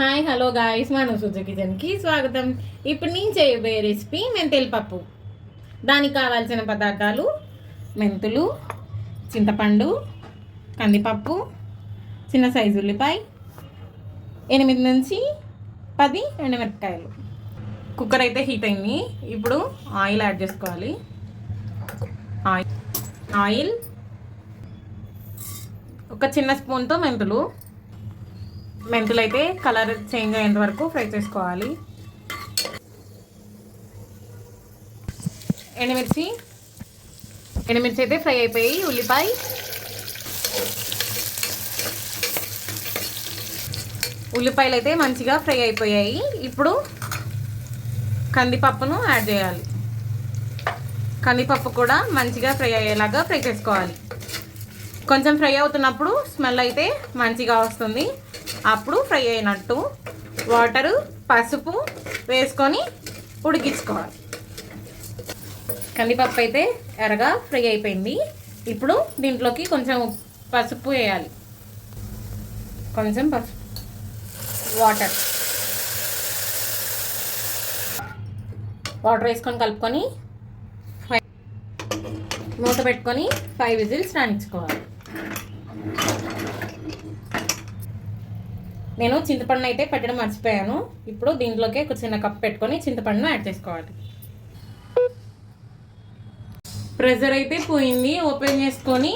Hi hello guys మన సుజు కిచెన్కి స్వాగతం ఇప్పుడు నేను చేయబోయే రెసిపీ మెంతెల పప్పు దానికి కావాల్సిన పదార్థాలు మెంతులు చింతపండు కందిపప్పు చిన్న సైజు ఉల్లిపాయ ఎనిమిది నుంచి పది ఎండమిరపకాయలు. కుక్కర్ అయితే హీట్ అయింది. ఇప్పుడు ఆయిల్ యాడ్ చేసుకోవాలి. ఆయిల్ ఆయిల్ ఒక చిన్న స్పూన్తో మెంతులు. మెంతులు అయితే కలర్ చేంజ్ అయ్యేంత వరకు ఫ్రై చేసుకోవాలి. ఎండుమిర్చి. ఎండుమిర్చి అయితే ఫ్రై అయిపోయి ఉల్లిపాయ. ఉల్లిపాయలు అయితే మంచిగా ఫ్రై అయిపోయాయి. ఇప్పుడు కందిపప్పును యాడ్ చేయాలి. కందిపప్పు కూడా మంచిగా ఫ్రై అయ్యేలాగా ఫ్రై చేసుకోవాలి. కొంచెం ఫ్రై అవుతున్నప్పుడు స్మెల్ అయితే మంచిగా వస్తుంది. అప్పుడు ఫ్రై అయినట్టు వాటరు పసుపు వేసుకొని ఉడికించుకోవాలి. కందిపప్పు అయితే ఎరగా ఫ్రై అయిపోయింది. ఇప్పుడు దీంట్లోకి కొంచెం పసుపు వేయాలి. కొంచెం పసుపు. వాటర్. వాటర్ వేసుకొని కలుపుకొని మూత పెట్టుకొని ఫైవ్ విజిల్స్ రాణించుకోవాలి. నేను చింతపండు అయితే పెట్టడం మర్చిపోయాను. ఇప్పుడు దీంట్లోకి ఒక చిన్న కప్ పెట్టుకొని చింతపండును యాడ్ చేసుకోవాలి. ప్రెజర్ అయితే పోయింది. ఓపెన్ చేసుకొని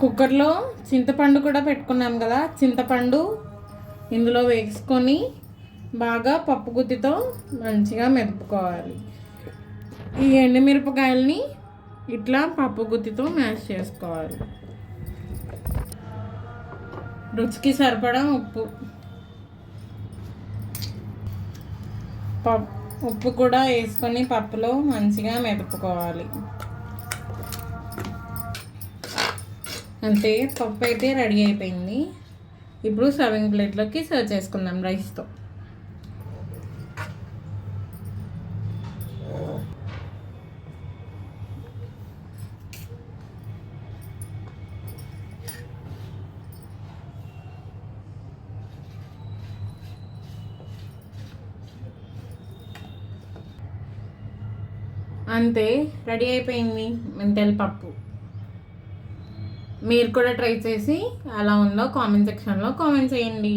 కుక్కర్లో చింతపండు కూడా పెట్టుకున్నాం కదా. చింతపండు ఇందులో వేసుకొని బాగా పప్పు గుత్తితో మంచిగా మెదుపుకోవాలి. ఈ ఎండుమిరపకాయలని ఇట్లా పప్పు గుత్తితో మ్యాష్ చేసుకోవాలి. రుచికి సరిపడా ఉప్పు. పప్పు ఉప్పు కూడా వేసుకొని పప్పులో మంచిగా మెదుపుకోవాలి. అంతే పప్పు అయితే రెడీ అయిపోయింది. ఇప్పుడు సర్వింగ్ ప్లేట్లోకి సర్వ్ చేసుకుందాం రైస్తో. అంతే రెడీ అయిపోయింది మెంతెల పప్పు. మీరు కూడా ట్రై చేసి ఎలా ఉందో కామెంట్ సెక్షన్లో కామెంట్ చేయండి.